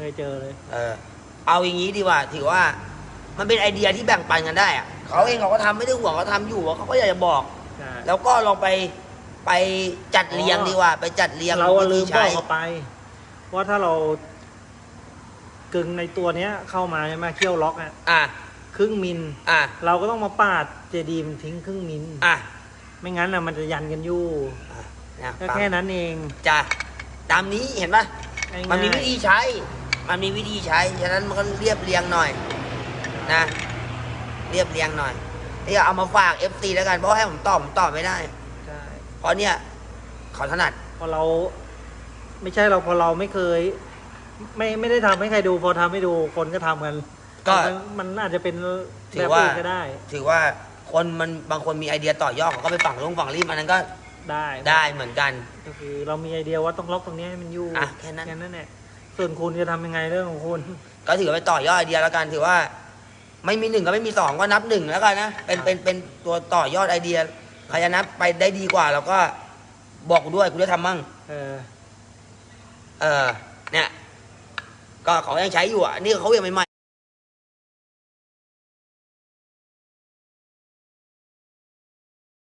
เคยเจอเลย เออ เอาอย่างนี้ดีกว่า ถือว่า มันเป็นไอเดียที่แบ่งปันกันได้อะเขาเองเขาก็ทำไม่ได้ห่วงเขาทำอยู่เขาก็อยากจะบอก ใช่ แล้วก็ลองไปไปจัดเรียงดีกว่า ไปจัดเรียงเราอะลืมวิธีบอใช้กเขาไป ว่าถ้าเรากึ่งในตัวเนี้ย เข้ามาใช่ไหมเคี่ยวล็อกอะอะครึ่งมิล อะเราก็ต้องมาปาดเจดีมนทิ้งครึ่งมิล อะไม่งั้นอะมันจะยันกันอยู่อะนะก็ฟังแค่นั้นเองจ้ะตามนี้เห็นปะง่ายๆมันมีวิธีใช้ มันมีวิธีใช้ ฉะนั้นมันก็เรียบเรียงหน่อยนะ เรียบเรียงหน่อยนี่เอามาฝาก FC แล้วกัน เพราะให้ผมตอบผมตอบไม่ได้ ใช่เพราะเนี่ยเขาถนัด พอเรา ไม่ใช่เราพอเราไม่เคย ไม่ไม่ได้ทำให้ใครดู พอทำให้ดูคนก็ทำกันก็ มันมันอาจจะเป็นถืแบอบว่า อื่นก็ได้ ถือว่าคนมันบางคนมีไอเดียต่อยอดเขาก็ไปฝังลงฝังรีบอันนั้นก็ได้ได้เหมือนกัน ก็คือเรามีไอเดียว่าต้องล็อกตรงนี้ให้มันอยู่อะแค่นั้น แค่นั้นแหละ ส่วนคุณจะทำยังไงเรื่องของคุณ ก็ถือว่าไปต่อยอดไอเดียแล้วกันถือว่า ไม่มีหนึ่งก็ไม่มีสองก็นับหนึ่งแล้วกันนะเป็นครับเป็นเป็นตัวต่อยอดไอเดียใครจะนับไปได้ดีกว่าเราก็บอกกูด้วยกูจะทำมั่งเออ เออเนี่ย ก็เขายังใช้อยู่อะนี่เขายังใหม่ๆ